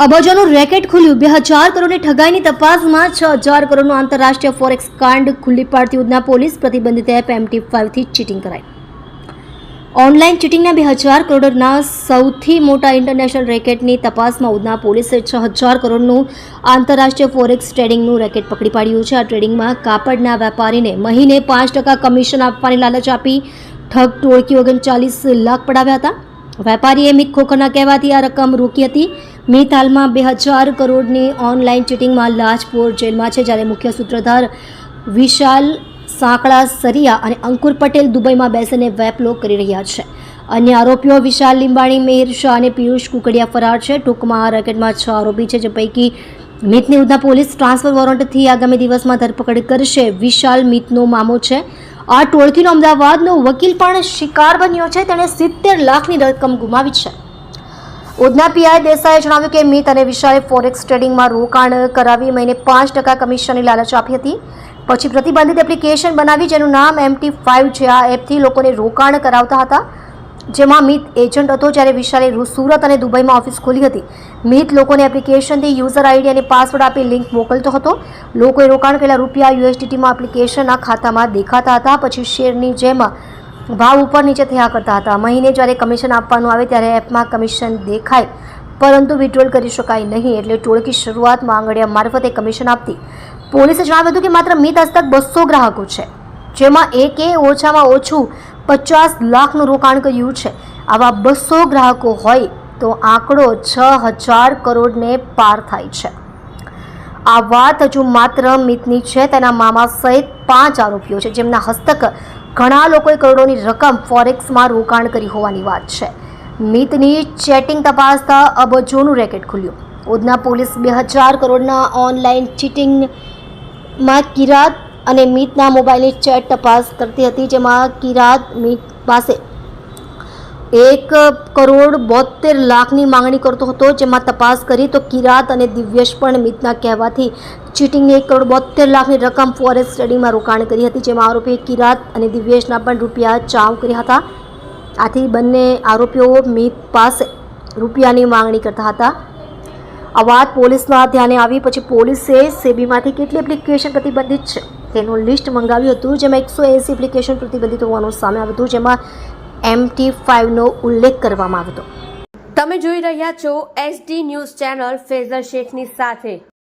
અબજોનું racket ખુલ્યું. બે હજાર કરોડની ઠગાઈની તપાસમાં છ હજાર કરોડનું આંતરરાષ્ટ્રીય ફોરેક્સ કાંડ ખુલ્લી પાડતી ઉધના પોલીસ પ્રતિબંધિત એપ એમટી ફાઇવથી ચીટિંગ કરાઈ. ઓનલાઈન ચીટિંગના બે હજાર કરોડના સૌથી મોટા ઇન્ટરનેશનલ રેકેટની તપાસમાં ઉધના પોલીસે છ હજાર કરોડનું આંતરરાષ્ટ્રીય ફોરેક્સ ટ્રેડિંગનું રેકેટ પકડી પાડ્યું છે. આ ટ્રેડિંગમાં કાપડના વેપારીને મહિને પાંચ ટકા કમિશન આપવાની લાલચ આપી ઠગ ટોળકી ઓગણચાલીસ લાખ પડાવ્યા હતા. વેપારીએ મિત ખોખરના કહેવાથી આ રકમ રોકી હતી. મિત હાલમાં બે હજાર કરોડની ઓનલાઈન ચીટિંગમાં લાજપોર જેલમાં છે, જ્યારે મુખ્ય સૂત્રધાર વિશાલ સાંકળા સરિયા અને અંકુર પટેલ દુબઈમાં બેસીને વેપલો કરી રહ્યા છે. અન્ય આરોપીઓ વિશાલ લીંબાણી, મેહર શાહ અને પિયુષ કુકડિયા ફરાર છે. ટૂંકમાં આ રેકેટમાં છ આરોપી છે, જે પૈકી મિતની ઉધના પોલીસ ટ્રાન્સફર વોરંટથી આગામી દિવસમાં ધરપકડ કરશે. વિશાલ મિતનો મામો છે. આ ટોળકીનો અમદાવાદનો વકીલ પણ શિકાર બન્યો છે. તેણે સિત્તેર લાખની રકમ ગુમાવી છે. ઉધના પીઆઈ દેસાઈએ જણાવ્યું કે, મિત અને વિશાલે ફોરેક્સ ટ્રેડિંગમાં રોકાણ કરાવી મહિને પાંચ ટકા કમિશનની લાલચ આપી હતી. પછી પ્રતિબંધિત એપ્લિકેશન બનાવી, જેનું નામ એમટી ફાઇવ છે આ એપથી લોકોને રોકાણ કરાવતા હતા. જેમાં મિત એજન્ટ હતો જ્યારે વિશાલે સુરત અને દુબઈમાં ઓફિસ ખોલી હતી. મિત લોકોને એપ્લિકેશનથી યુઝર આઈડી અને પાસવર્ડ આપી લિંક મોકલતો હતો. લોકોએ રોકાણ કરેલા રૂપિયા યુએસડીટીમાં એપ્લિકેશનના ખાતામાં દેખાતા હતા, પછી શેરની જેમ ભાવ ઉપર નીચે થયા કરતા હતા. મહિને જ્યારે કમિશન આપવાનું આવે ત્યારે એપમાં કમિશન દેખાય, પરંતુ વિડ્રોલ કરી શકાય નહીં એટલે ટોળકી શરૂઆતમાં આંગળીયા મારફતે કમિશન આપતી. પોલીસે જણાવ્યું હતું કે માત્ર મિત હસ્તક બસો ગ્રાહકો છે, જેમાં એકે ઓછામાં ઓછું પચાસ લાખનું રોકાણ કર્યું છે. આવા બસો ગ્રાહકો હોય તો આંકડો છ હજાર કરોડને પાર થાય છે. આ વાત હજુ માત્ર મિતની છે. તેના મામા સહિત પાંચ આરોપીઓ છે. જેમના હસ્તક ઘણા લોકોએ કરોડોની રકમ ફોરેક્સમાં રોકાણ કરી હોવાની વાત છે. મિતની ચેટિંગ તપાસતા અબજોનું રેકેટ ખુલ્યું. ઉધના પોલીસ બે હજાર કરોડના ઓનલાઈન ચીટિંગમાં કિરાત અને મિતના મોબાઈલની ચેટ તપાસ કરતી હતી, જેમાં કિરાત મિત પાસે એક કરોડ બોતેર લાખની માંગણી કરતો હતો, જેમાં તપાસ કરી તો કિરાત અને દિવ્યેશ પણ મિતના કહેવાથી ચીટિંગની એક કરોડ બોતેર લાખની રકમ ફોરેસ્ટ સ્ટડીમાં રોકાણ કરી હતી, જેમાં આરોપીએ કિરાત અને દિવ્યેશના પણ રૂપિયા ચાવ કર્યા હતા. આથી બંને આરોપીઓ મિત પાસે રૂપિયાની માંગણી કરતા હતા. આ વાત પોલીસના ધ્યાને આવી, પછી પોલીસે સેબીમાંથી કેટલી એપ્લિકેશન પ્રતિબંધિત છે? તેનું લિસ્ટ મંગાવ્યું હતું, જેમાં એકસો એંસી એપ્લિકેશન પ્રતિબંધિત હોવાનું સામે આવ્યું હતું, જેમાં એમટી ફાઇવનો ઉલ્લેખ કરવામાં આવ્યો હતો. તમે જોઈ રહ્યા છો એસડી ન્યૂઝ ચેનલ ફેઝર શેખની સાથે.